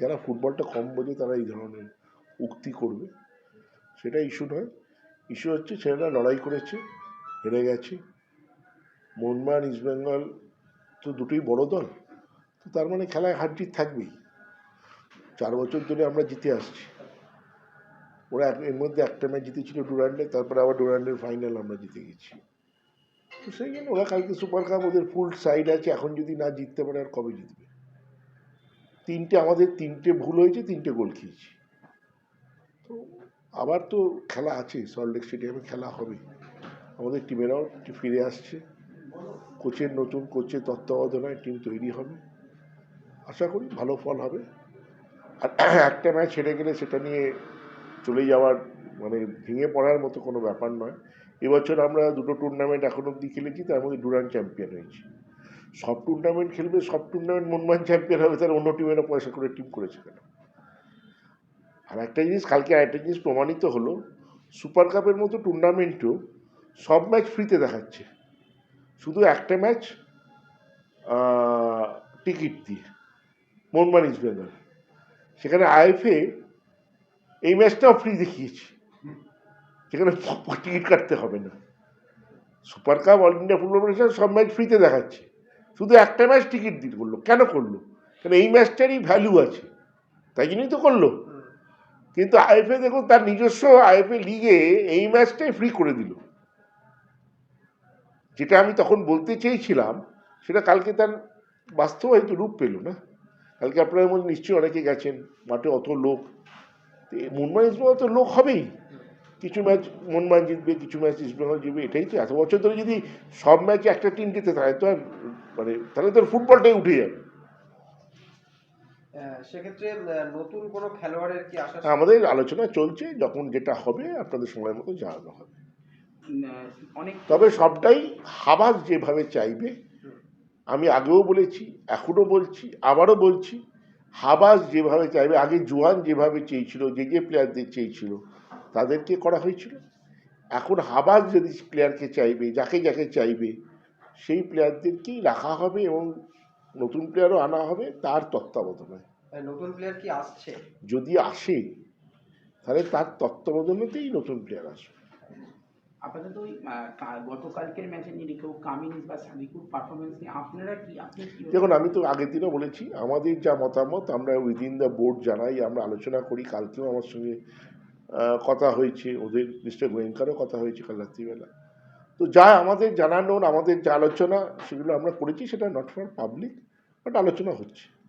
যারা ফুটবলটা কম বোঝে তারা এই ধরনের উক্তি করবে। সেটা ইস্যু নয়। ইস্যু হচ্ছে ছেলেরা লড়াই করেছে, হেরে গেছে। মোহনবাগান ইস্টবেঙ্গল তো দুটোই বড় দল, তো তার মানে খেলায় হার জিত থাকবেই। চার বছর ধরে আমরা জিতে আসছি। ওরা এর মধ্যে একটা ম্যাচ জিতেছিল ডুরান্ডে, তারপরে আবার ডুরান্ডের ফাইনাল আমরা জিতে গেছি। তো সেই জন্য ওরা কালকে সুপার কাপ, ওদের ফুল সাইড আছে, এখন যদি না জিততে পারে আর কবে জিতবে? তিনটে আমাদের তিনটে ভুল হয়েছে, তিনটে গোল খেয়েছি। তো আবার তো খেলা আছে সল্টলেক স্টেডিয়ামে খেলা হবে। আমাদের টিমেরাও ফিরে আসছে। কোচের নতুন কোচের তত্ত্বাবধানায় টিম তৈরি হবে। আশা করি ভালো ফল হবে। আর একটা ম্যাচ হেরে গেলে সেটা নিয়ে চলে যাওয়ার মানে ভেঙে পড়ার মতো কোনো ব্যাপার নয়। এবছর আমরা দুটো টুর্নামেন্ট এখন অবধি খেলেছি, তার মধ্যে ডুরান চ্যাম্পিয়ন হয়েছি। সব টুর্নামেন্ট খেলবে, সব টুর্নামেন্ট মনমান চ্যাম্পিয়ন হবে তার অন্য টিমেরা পয়সা করে টিম করেছে কেন? আর একটা জিনিস, কালকে আরেকটা জিনিস প্রমাণিত হলো সুপার কাপের মতো টুর্নামেন্টও সব ম্যাচ ফ্রিতে দেখাচ্ছে। শুধু একটা ম্যাচ টিকিট দিয়ে মোহনবাগান ইস্ট বেঙ্গল সেখানে আইএফএ এই ম্যাচটাও ফ্রি দেখিয়েছে। সেখানে টিকিট কাটতে হবে না। Super cup all India football federation সব ম্যাচ ফ্রিতে দেখাচ্ছে। শুধু একটা ম্যাচ টিকিট দিতে করল কেন করল? কারণ এই ম্যাচটারই ভ্যালু আছে। তাই জন্যই তো করল। কিন্তু আইএফএ দেখুন, তার নিজস্ব আইএফএ লিগে এই ম্যাচটাই ফ্রি করে দিল। যেটা আমি তখন বলতে চেয়েছিলাম, সেটা কালকে তার বাস্তবায়িত রূপ পেল না। কালকে আপনাদের মধ্যে নিশ্চয়ই অনেকে গেছেন, মাঠে অত লোক। মুম্বাই ইস্টবেঙ্গল তো লোক হবেই। কিছু ম্যাচ মনমান জিতবে, কিছু ম্যাচ ইস্টবেঙ্গল জিতবে, এটাই তো এত বছর ধরে যদি সব ম্যাচে একটা টিম জিতে তাহলে তো আর মানে তাহলে তো আর ফুটবলটাই উঠে যাবে। সেক্ষেত্রে নতুন কোনো খেলোয়াড়ের কি আশা? আমাদের আলোচনা চলছে যখন যেটা হবে আপনাদের সময় মতো জানানো হবে। অনেক তবে সবটাই হাবাস যেভাবে চাইবে আমি আগেও বলেছি এখনও বলছি আবারও বলছি হাবাস যেভাবে চাইবে আগে জোয়ান যেভাবে চেয়েছিল যে যে প্লেয়ারদের চেয়েছিল তাদেরকে করা হয়েছিল। এখন হাবাস যদি প্লেয়ারকে চাইবে যাকে যাকে চাইবে সেই প্লেয়ারদেরকেই রাখা হবে এবং নতুন প্লেয়ারও আনা হবে তার তত্ত্বাবধানায় আহ, নতুন প্লেয়ার কি আসছে? যদি আসে তাহলে তার তত্ত্বাবধানেতেই নতুন প্লেয়ার আসবে। আপাতত ওই গতকালকের ম্যাচে নিয়ে কেউ কামিন্স বা সাদিকুর পারফরমেন্স নিয়ে আপনারা কি আপনি দেখুন আমি তো আগের দিনও বলেছি আমাদের যা মতামত আমরা উইদিন দ্য বোর্ড জানাই আমরা আলোচনা করি কালকেও আমার সঙ্গে কথা হয়েছে ওদের মিস্টার গোয়েঙ্কারও কথা হয়েছে কাল রাত্রিবেলা। তো যা আমাদের জানানোর, আমাদের যা আলোচনা, সেগুলো আমরা করেছি, সেটা নট ফর পাবলিক বাট আলোচনা হচ্ছে।